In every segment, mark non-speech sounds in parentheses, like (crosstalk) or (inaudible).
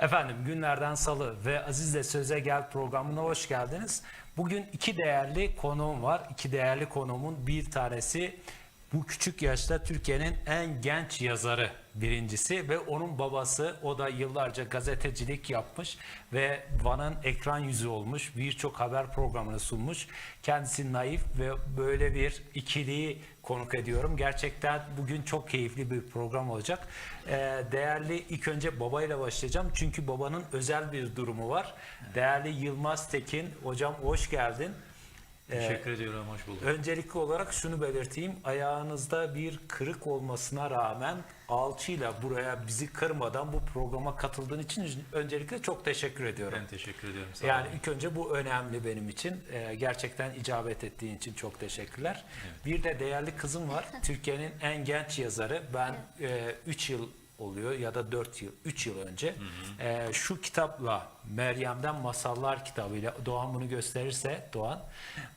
Efendim günlerden salı ve Aziz'le Söze Gel programına hoş geldiniz. Bugün iki değerli konuğum var. İki değerli konuğumun bir tanesi bu küçük yaşta Türkiye'nin en genç yazarı birincisi ve onun babası o da yıllarca gazetecilik yapmış ve Van'ın ekran yüzü olmuş. Birçok haber programını sunmuş. Kendisi naif ve böyle bir ikiliyi konuk ediyorum. Gerçekten bugün çok keyifli bir program olacak. Ee, değerli ilk önce babayla başlayacağım. Çünkü babanın özel bir durumu var. Değerli Yılmaz Tekin hocam hoş geldin. Ee, Teşekkür ediyorum, hoş bulduk. Öncelikli olarak şunu belirteyim. Ayağınızda bir kırık olmasına rağmen alçıyla buraya bizi kırmadan bu programa katıldığın için öncelikle çok teşekkür ediyorum. Ben teşekkür ediyorum. Sağ Yani olun. ilk önce bu önemli benim için. Ee, gerçekten icabet ettiğin için çok teşekkürler. Bir de değerli kızım var. (laughs) Türkiye'nin en genç yazarı. Ben 3 yıl oluyor ya da 4 yıl, 3 yıl önce. E, şu kitapla Meryem'den Masallar kitabıyla Doğan bunu gösterirse Doğan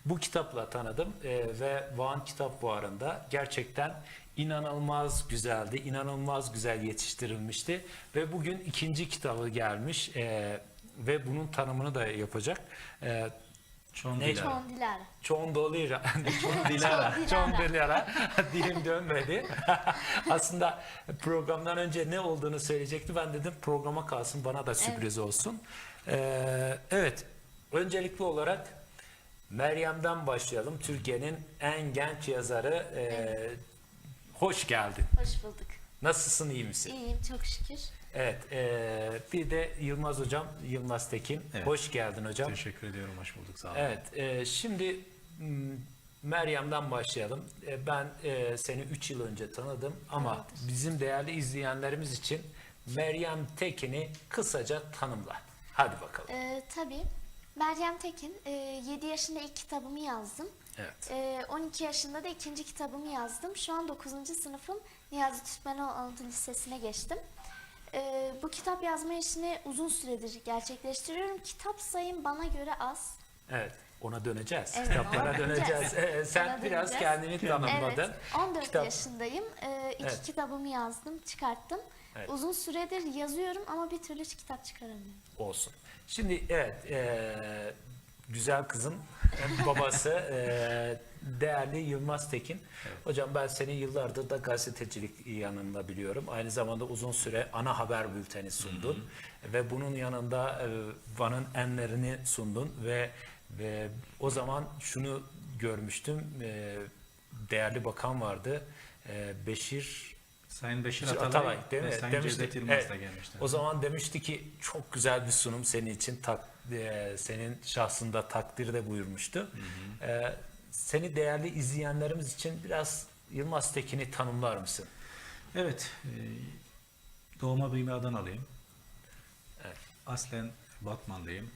bu kitapla tanıdım e, ve Van Kitap Fuarı'nda gerçekten inanılmaz güzeldi, inanılmaz güzel yetiştirilmişti. Ve bugün ikinci kitabı gelmiş e, ve bunun tanımını da yapacak. E, Çoğun Ne- Dilara. Çoğun (laughs) Dilara. Çoğun Dolira. Çoğun Dilara. Çoğun Dilara. (laughs) Dilim dönmedi. (laughs) Aslında programdan önce ne olduğunu söyleyecekti. Ben dedim programa kalsın bana da sürpriz olsun. Ee, evet. Öncelikli olarak Meryem'den başlayalım. Türkiye'nin en genç yazarı. Ee, hoş geldin. Hoş bulduk. Nasılsın, iyi misin? İyiyim çok şükür. Evet. ee, bir de Yılmaz Hocam, Yılmaz Tekin. Evet. Hoş geldin hocam. Teşekkür ediyorum, hoş bulduk. Sağ olun. Evet, e, şimdi m, Meryem'den başlayalım. E, ben e, seni 3 yıl önce tanıdım ama bizim değerli izleyenlerimiz için Meryem Tekin'i kısaca tanımla. Hadi bakalım. Ee, tabii. Meryem Tekin. e, 7 yaşında ilk kitabımı yazdım. Evet. E, 12 yaşında da ikinci kitabımı yazdım. Şu an 9. sınıfım Niyazi Türkmenoğlu Anadolu Lisesi'ne geçtim. E, bu kitap yazma işini uzun süredir gerçekleştiriyorum. Kitap sayım bana göre az. Evet. Ona döneceğiz. Evet, Kitaplara ona döneceğiz. döneceğiz. E, sen Ona biraz döneceğiz. kendini tanımladın. Evet, 14 Kitap- yaşındayım. Ee, iki Evet. kitabımı yazdım, çıkarttım. Evet. Uzun süredir yazıyorum ama bir türlü kitap çıkaramıyorum. olsun. Şimdi evet e, güzel kızın babası e, değerli Yılmaz Tekin. Hocam ben seni yıllardır da gazetecilik yanında biliyorum. Aynı zamanda uzun süre ana haber bülteni sundun ve bunun yanında e, Van'ın enlerini sundun ve ve o zaman şunu görmüştüm. e, değerli bakan vardı. E, Beşir Sayın Beşir Atalay, Atalay değil mi? Sayın Demişti. Cevdet Yılmaz Evet. da gelmişti. O zaman demişti ki çok güzel bir sunum senin için tak, e, senin şahsında takdirde buyurmuştu. E, seni değerli izleyenlerimiz için biraz Yılmaz Tekin'i tanımlar mısın? Evet, e, doğma büyüme Adanalıyım. Evet. Aslen Batmanlıyım.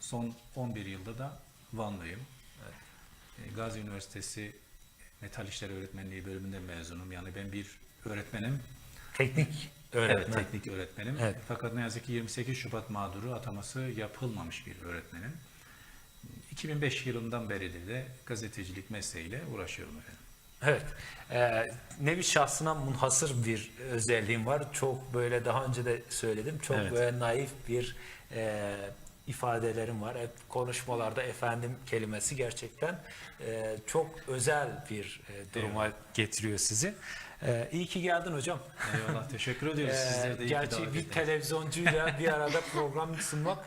Son 11 yılda da Vanlıyım. E, Gazi Üniversitesi Metal İşleri Öğretmenliği bölümünden mezunum. Yani ben bir öğretmenim. Teknik öğretmen. Evet, teknik öğretmenim. Evet. Fakat ne yazık ki 28 Şubat mağduru ataması yapılmamış bir öğretmenim. 2005 yılından beridir de gazetecilik mesleğiyle uğraşıyorum efendim. Evet. Ee, nevi şahsına munhasır bir özelliğim var. Çok böyle daha önce de söyledim. Çok Evet. böyle naif bir e, ifadelerim var. Hep konuşmalarda efendim kelimesi gerçekten e, çok özel bir e, duruma getiriyor sizi. E, iyi ki geldin hocam. Eyvallah, teşekkür ediyoruz. Ee, Sizlere de iyi gerçi bir ettiniz. televizyoncuyla bir arada program sunmak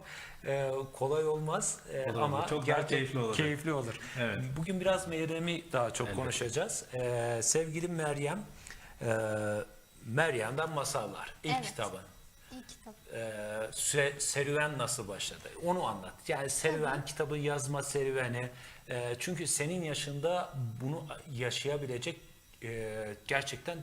e, kolay olmaz E, Olur, ama çok gerçek- keyifli olur. Keyifli olur. Evet. Bugün biraz Meryem'i daha çok Elbette. konuşacağız. E, sevgili Meryem, e, Meryem'den Masallar ilk Evet. kitabın. İyi kitap. E, süre- serüven nasıl başladı? Onu anlat. Yani serüven, kitabı yazma serüveni. E, çünkü senin yaşında bunu yaşayabilecek e, gerçekten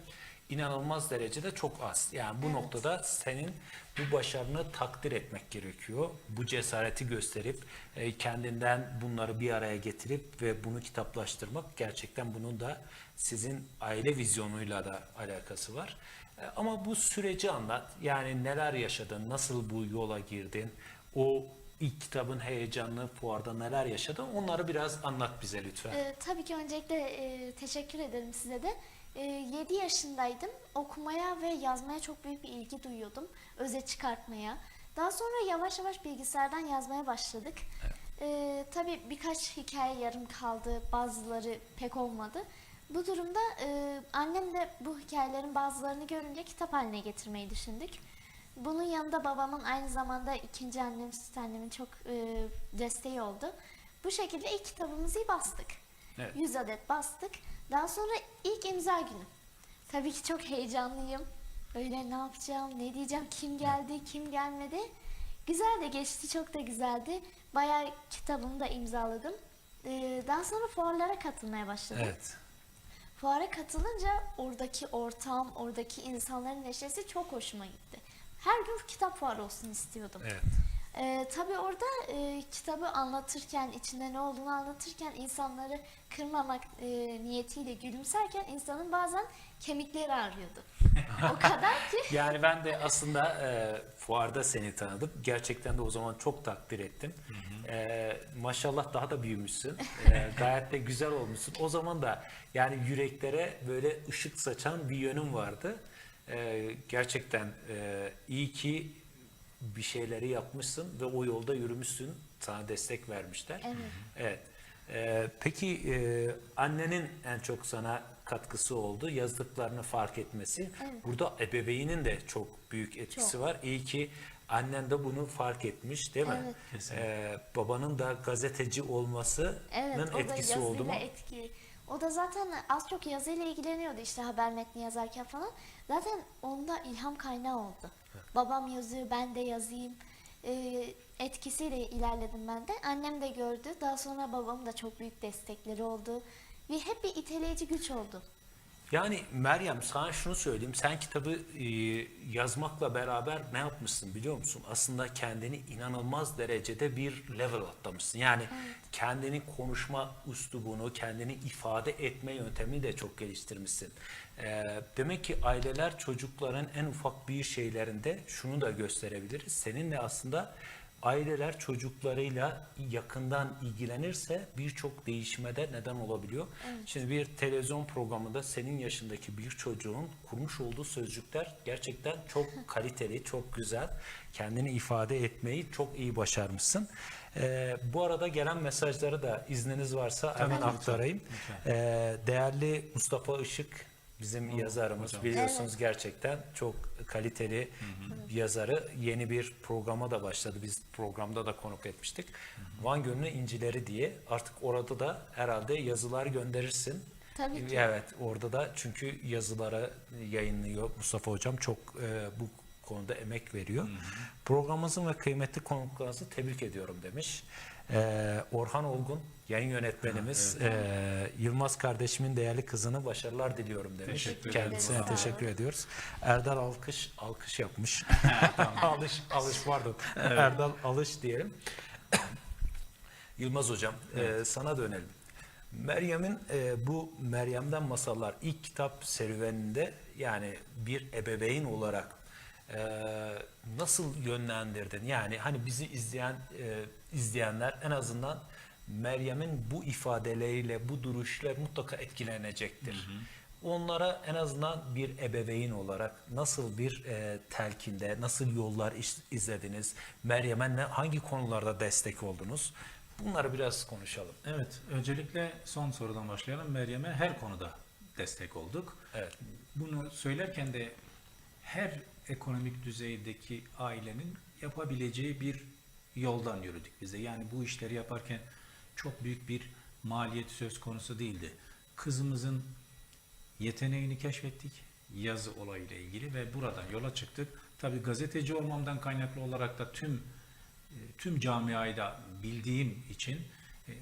inanılmaz derecede çok az. Yani bu noktada senin bu başarını takdir etmek gerekiyor. Bu cesareti gösterip e, kendinden bunları bir araya getirip ve bunu kitaplaştırmak gerçekten bunun da sizin aile vizyonuyla da alakası var. E, Ama bu süreci anlat. Yani neler yaşadın, nasıl bu yola girdin, o ilk kitabın heyecanını, fuarda neler yaşadın onları biraz anlat bize lütfen. Ee, tabii ki öncelikle e, teşekkür ederim size de. E, 7 yaşındaydım. Okumaya ve yazmaya çok büyük bir ilgi duyuyordum. Öze çıkartmaya. Daha sonra yavaş yavaş bilgisayardan yazmaya başladık. Ee, tabii birkaç hikaye yarım kaldı, bazıları pek olmadı. Bu durumda e, annem de bu hikayelerin bazılarını görünce kitap haline getirmeyi düşündük. Bunun yanında babamın aynı zamanda ikinci annem, süt annemin çok e, desteği oldu. Bu şekilde ilk kitabımızı bastık. Evet. 100 adet bastık. Daha sonra ilk imza günü. Tabii ki çok heyecanlıyım. Öyle ne yapacağım, ne diyeceğim, kim geldi, kim gelmedi. Güzel de geçti, çok da güzeldi. Bayağı kitabımı da imzaladım. Ee, daha sonra fuarlara katılmaya başladım. Evet. Fuara katılınca oradaki ortam, oradaki insanların neşesi çok hoşuma gitti. Her gün kitap fuarı olsun istiyordum. Evet. Ee, tabii orada e, kitabı anlatırken, içinde ne olduğunu anlatırken insanları kırmamak e, niyetiyle gülümserken insanın bazen kemikleri ağrıyordu. o (laughs) kadar ki Yani ben de aslında e, fuarda seni tanıdım. Gerçekten de o zaman çok takdir ettim. E, maşallah daha da büyümüşsün. E, (laughs) gayet de güzel olmuşsun. O zaman da yani yüreklere böyle ışık saçan bir yönün vardı. E, gerçekten e, iyi ki bir şeyleri yapmışsın ve o yolda yürümüşsün. Sana destek vermişler. Evet. Evet. Ee, peki e, annenin en çok sana katkısı oldu. Yazdıklarını fark etmesi. Evet. Burada ebeveynin de çok büyük etkisi Çok. var. İyi ki annen de bunu fark etmiş değil mi? Evet. Kesinlikle. Ee, babanın da gazeteci olmasının Evet, etkisi oldu mu? etkili. O da zaten az çok yazıyla ilgileniyordu işte haber metni yazarken falan. Zaten onda ilham kaynağı oldu. Babam yazıyor, ben de yazayım. Ee, etkisiyle ilerledim ben de. Annem de gördü. Daha sonra babamın da çok büyük destekleri oldu. Ve hep bir iteleyici güç oldu. Yani Meryem sana şunu söyleyeyim. Sen kitabı e, yazmakla beraber ne yapmışsın biliyor musun? Aslında kendini inanılmaz derecede bir level atlamışsın. Yani kendini konuşma üslubunu, kendini ifade etme yöntemini de çok geliştirmişsin. E, demek ki aileler çocukların en ufak bir şeylerinde şunu da gösterebiliriz. Seninle aslında aileler çocuklarıyla yakından ilgilenirse birçok değişime de neden olabiliyor. Şimdi bir televizyon programında senin yaşındaki bir çocuğun kurmuş olduğu sözcükler gerçekten çok (laughs) kaliteli, çok güzel. Kendini ifade etmeyi çok iyi başarmışsın. Ee, bu arada gelen mesajları da izniniz varsa hemen aktarayım. Ee, değerli Mustafa Işık bizim yazarımız hocam. biliyorsunuz gerçekten çok kaliteli bir yazarı yeni bir programa da başladı. Biz programda da konuk etmiştik. Van Gölü'nün İncileri diye artık orada da herhalde yazılar gönderirsin. Tabii ki. Evet orada da çünkü yazıları yayınlıyor Mustafa Hocam çok e, bu konuda emek veriyor. Programımızın ve kıymetli konuklarınızı tebrik ediyorum demiş. E, Orhan Olgun yayın yönetmenimiz e, Yılmaz kardeşimin değerli kızını başarılar diliyorum demiş. Teşekkür ederim. Kendisine Sağ olun. teşekkür ediyoruz. Erdal Alkış alkış yapmış. (laughs) (laughs) alış alış pardon. Erdal alış diyelim. (coughs) Yılmaz hocam e, sana dönelim. Meryem'in e, bu Meryem'den Masallar ilk kitap serüveninde yani bir ebeveyn olarak e, nasıl yönlendirdin? Yani hani bizi izleyen e, izleyenler en azından Meryem'in bu ifadeleriyle, bu duruşla mutlaka etkilenecektir. Onlara en azından bir ebeveyn olarak nasıl bir e, telkinde, nasıl yollar iz- izlediniz? Meryem'e hangi konularda destek oldunuz? Bunları biraz konuşalım. Evet, öncelikle son sorudan başlayalım. Meryem'e her konuda destek olduk. Evet. Bunu söylerken de her ekonomik düzeydeki ailenin yapabileceği bir yoldan yürüdük bize. Yani bu işleri yaparken çok büyük bir maliyet söz konusu değildi. Kızımızın yeteneğini keşfettik yazı olayıyla ilgili ve buradan yola çıktık. Tabii gazeteci olmamdan kaynaklı olarak da tüm e, tüm camiayı da bildiğim için e,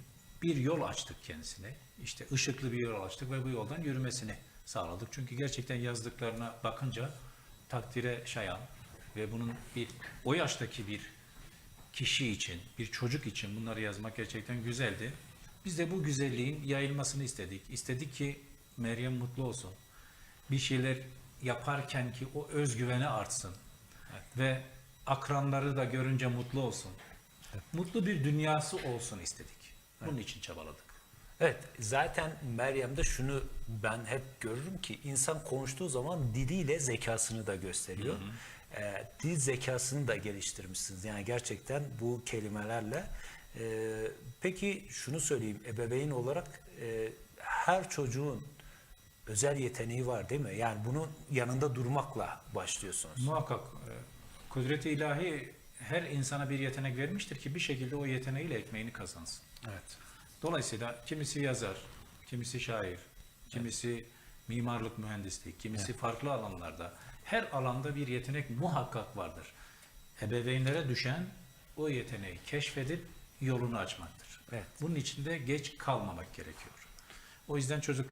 bir yol açtık kendisine. İşte ışıklı bir yol açtık ve bu yoldan yürümesini sağladık. Çünkü gerçekten yazdıklarına bakınca takdire şayan ve bunun bir o yaştaki bir kişi için, bir çocuk için bunları yazmak gerçekten güzeldi. Biz de bu güzelliğin yayılmasını istedik. İstedik ki Meryem mutlu olsun. Bir şeyler yaparken ki o özgüveni artsın. Ve akranları da görünce mutlu olsun. Mutlu bir dünyası olsun istedik. Bunun için çabaladık. Evet, zaten Meryem'de şunu ben hep görürüm ki insan konuştuğu zaman diliyle zekasını da gösteriyor. e, dil zekasını da geliştirmişsiniz. Yani gerçekten bu kelimelerle. E, peki şunu söyleyeyim, ebeveyn olarak e, her çocuğun özel yeteneği var değil mi? Yani bunun yanında durmakla başlıyorsunuz. Muhakkak e, kudret-i ilahi her insana bir yetenek vermiştir ki bir şekilde o yeteneğiyle ekmeğini kazansın. Evet. Dolayısıyla kimisi yazar, kimisi şair, kimisi mimarlık mühendisliği, kimisi farklı alanlarda. Her alanda bir yetenek muhakkak vardır. Ebeveynlere düşen o yeteneği keşfedip yolunu açmaktır. Evet. Bunun için de geç kalmamak gerekiyor. O yüzden çocuk